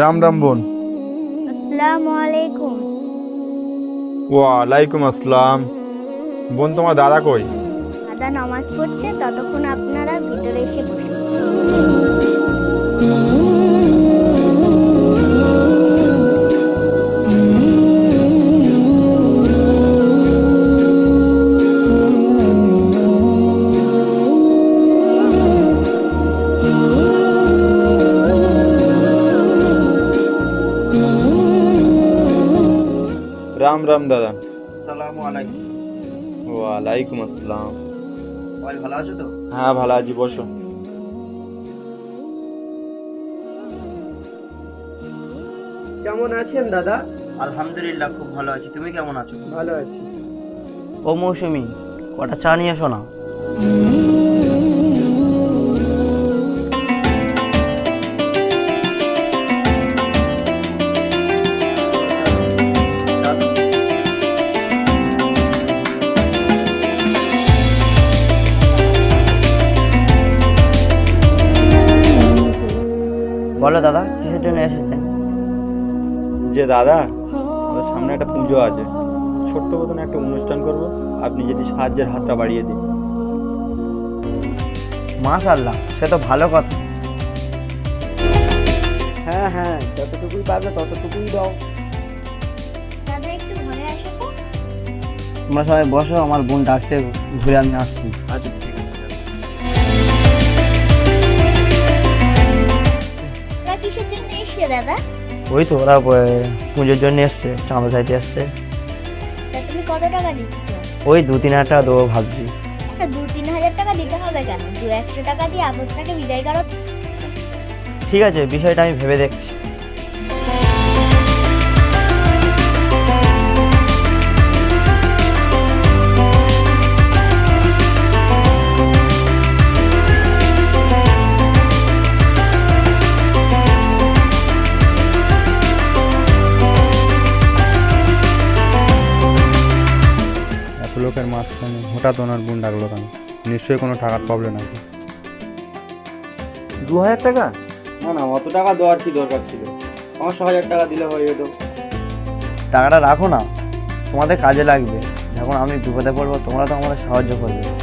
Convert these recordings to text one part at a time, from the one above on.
রাম রাম বোন। আসসালামু আলাইকুম। ওয়ালাইকুম আসসালাম। বোন তোমার দাদা কই? দাদা নামাজ পড়ছে ততক্ষণ আপনারা ভিতরে এসে বসুন। রাম রাম দাদা। আসসালামু আলাইকুম। ওয়ালাইকুম আসসালাম। ভাই ভালো আছো তো? হ্যাঁ ভালো আছি বসো। কেমন আছেন দাদা? আলহামদুলিল্লাহ খুব ভালো আছি। তুমি কেমন আছো? ভালো আছি। ও মৌসুমি কটা চা নিয়ে এসো না। বলো দাদা কিসের জন্য এসেছেন? যে দাদা আমাদের সামনে একটা পুজো আছে। ছোট্ট মতন একটা অনুষ্ঠান করব। আপনি যদি সাহায্যের হাতটা বাড়িয়ে দিন। মাশাল্লাহ সে তো ভালো কথা। হ্যাঁ হ্যাঁ যতটুকুই পারবে ততটুকুই দাও। তোমরা সবাই বসো আমার বোন ডাকছে ঘুরে আমি আসছি। আচ্ছা এসছে দাদা? ওই তো ওরা পুজোর জন্য এসছে চাঁদা চাইতে এসছে। তুমি কত টাকা দিচ্ছ? ওই দু তিন হাজার টাকা দেবো ভাবছি। দু তিন হাজার টাকা দিতে হবে কেন? দু একশো টাকা দিয়ে আপনাকে বিদায় করো। ঠিক আছে বিষয়টা আমি ভেবে দেখছি। লোকের মাঝখানে হঠাৎ ওনার গুণ ডাকলো কেন? নিশ্চয়ই কোনো টাকার প্রবলেম আছে। দু হাজার টাকা? না না অত টাকা দেওয়ার কি দরকার ছিল? আমার ছ হাজার টাকা দিলে হয়ে যেত। টাকাটা রাখো না। তোমাদের কাজে লাগবে। যখন আমি বিপদে পড়ব তোমরা তো আমাদের সাহায্য করবে।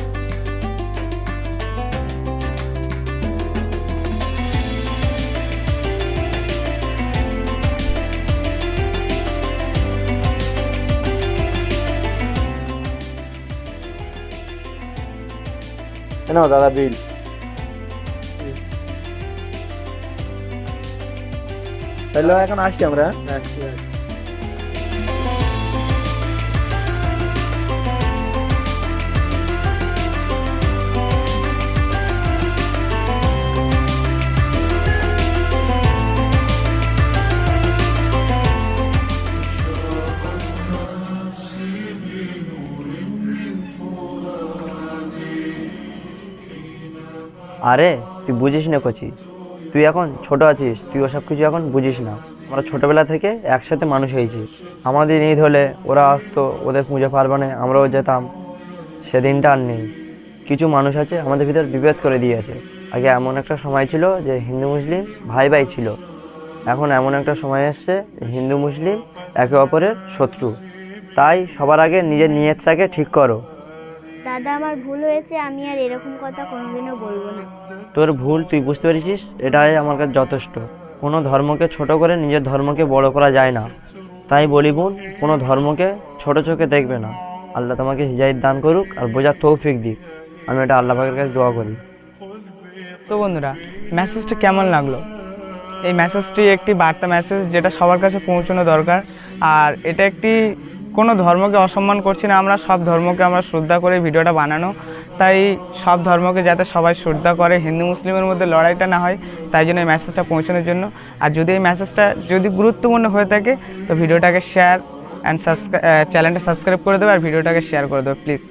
না দাদা বিল। তাহলে এখন আসছি আমরা। আরে, তুই বুঝিস না কচি। তুই এখন ছোট আছিস, তুই ওসব কিছু এখন বুঝিস না। আমরা ছোটবেলা থেকে একসাথে মানুষ হয়েছি। আমাদের ঈদ হলে ওরা আসতো, ওদের পুজো পার্বণে আমরাও যেতাম। সেদিনটা আর নেই। কিছু মানুষ আছে আমাদের ভিতর বিভেদ করে দিয়েছে আগে এমন একটা সময় ছিল যে হিন্দু মুসলিম ভাই ভাই ছিল। এখন এমন একটা সময় এসছে হিন্দু মুসলিম একে অপরের শত্রু। তাই সবার আগে নিজের নিয়তটাকে ঠিক করো। দাদা আমার ভুল হয়েছে আমি আর এরকম কথা কোনোদিনও বলব না। তোর ভুল তুই বুঝতে পেরেছিস? এটাই আমার কাছে যথেষ্ট। কোনো ধর্মকে ছোট করে নিজের ধর্মকে বড় করা যায় না। তাই বলি বোন কোনো ধর্মকে ছোট চোখে দেখবে না। আল্লাহ তোমাকে হিজাইত দান করুক আর বোঝার তৌফিক দিক। আমি এটা আল্লাহ পাকের কাছে দোয়া করি। তো বন্ধুরা মেসেজটা কেমন লাগল? এই মেসেজটি একটি বার্তা মেসেজ যেটা সবার কাছে পৌঁছানো দরকার। আর এটা একটি কোনো ধর্মকে অসম্মান করছি না, আমরা সব ধর্মকে আমরা শ্রদ্ধা করে ভিডিওটা বানানো। তাই সব ধর্মকে যাতে সবাই শ্রদ্ধা করে, হিন্দু, মুসলিমের মধ্যে লড়াইটা না হয়, তাই জন্য এই মেসেজটা পৌঁছানোর জন্য। আর যদি এই মেসেজটা যদি গুরুত্বপূর্ণ হয়ে থাকে, তো ভিডিওটাকে শেয়ার অ্যান্ড সাবস্ক্রাইব চ্যানেলটা সাবস্ক্রাইব করে দেবে আর ভিডিওটাকে শেয়ার করে দেবে প্লিজ